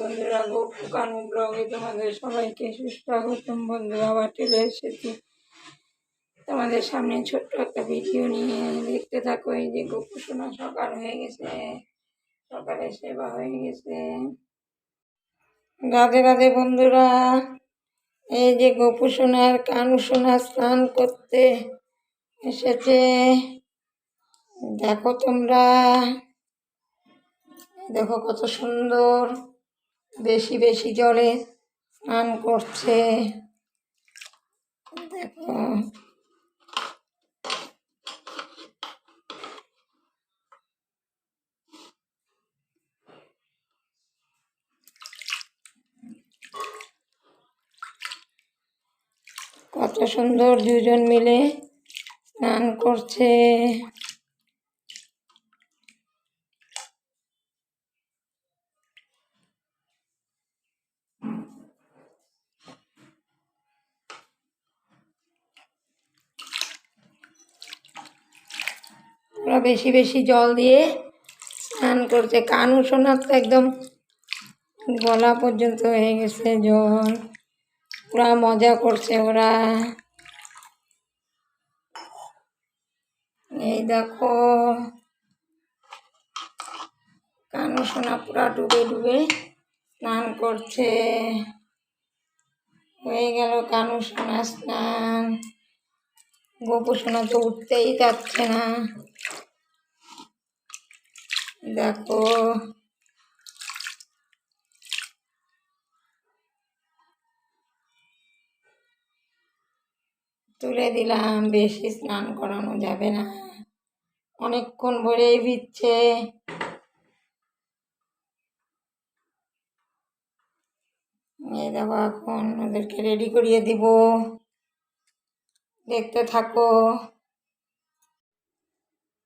বন্ধুরা গোপু কানু ব্লগে তোমাদের সবাইকে সুস্বাগতম। বন্ধুরা আবার এসেছি তোমাদের সামনে ছোট্ট একটা ভিডিও নিয়ে। দেখতে থাকো, এই যে গোপু সকাল হয়ে গেছে। সকালে সেবা হয়ে গেছে। রাধে রাধে বন্ধুরা, এই যে গোপু সোনার স্নান করতে এসেছে। দেখো তোমরা, দেখো কত সুন্দর। বেশি বেশি জলে স্নান করছে। দেখো। কত সুন্দর দুজন মিলে স্নান করছে। ওরা বেশি বেশি জল দিয়ে স্নান করছে কানু সোনার তো একদম গলা পর্যন্ত হয়ে গেছে জল। পুরা মজা করছে ওরা। এই দেখো। কানু সোনা পুরা ডুবে ডুবে স্নান করছে। হয়ে গেল কানু সোনা স্নান। গোপু সোনা তো উঠতেই যাচ্ছে না। দেখো। তুলে দিলাম, বেশি স্নান করানো যাবে না। অনেকক্ষণ ভরেই ভিজছে। এই দেখো, এখন ওদেরকে রেডি করিয়ে দিব। দেখতে থাকো।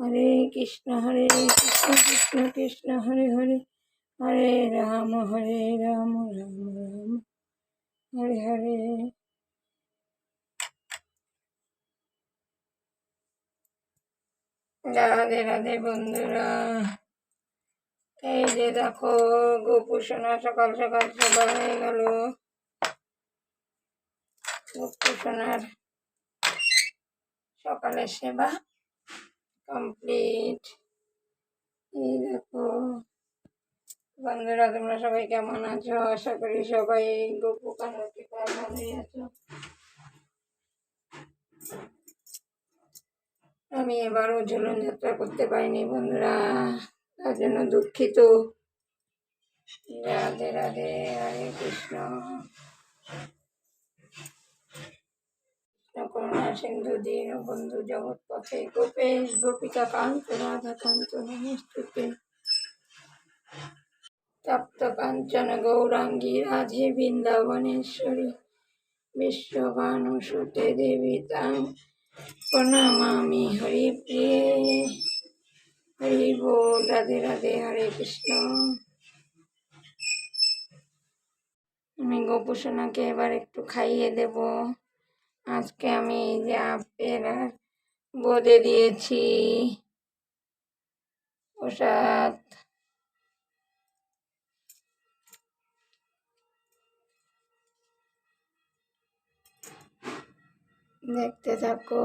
হরে কৃষ্ণ হরে কৃষ্ণ কৃষ্ণ কৃষ্ণ, হরে হরে হরে রাম হরে রাম রাম রাম, হরে হরে। রাধে রাধে বন্ধুরা, এই যে দেখো গোপু সোনা সকাল সকাল সেবা হয়ে গেল। গোপু সোনার সকালের সেবা কমপ্লিট এই দেখো। বন্ধুরা, তোমরা সবাই কেমন আছো? আশা করি সবাই গোপু আছো। আমি এবারও ঝুলন যাত্রা করতে পারিনি বন্ধুরা। তার জন্য দুঃখিত। রাধে রাধে, হরে কৃষ্ণ। সিন্ধু দীন বন্ধু জগৎ পথে গোপেশ, গোপিকা কান্ত, রাধা কান্ত, নমস্তুতে। তপ্ত কাঞ্চন, গৌরাঙ্গী, রাধে বৃন্দাবনেশ্বরী বিশ্বভানুসুতে দেবী তাং প্রণামামি হরি প্রিয়ে। হরি বল, রাধে রাধে, হরে কৃষ্ণ। আমি গোপুসোনাকে এবার একটু খাইয়ে দেব। আজকে আমি এই যে আপেল বলে দিয়েছি। প্রসাদ। দেখতে থাকো।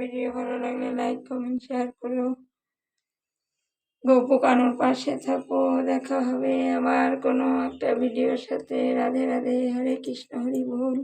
ভিডিও ভালো লাগলে লাইক কমেন্ট শেয়ার করো। গোপু কানুর পাশে থাকো। দেখা হবে আবার কোনো একটা ভিডিওর সাথে। রাধে রাধে। হরে কৃষ্ণ, হরি বল।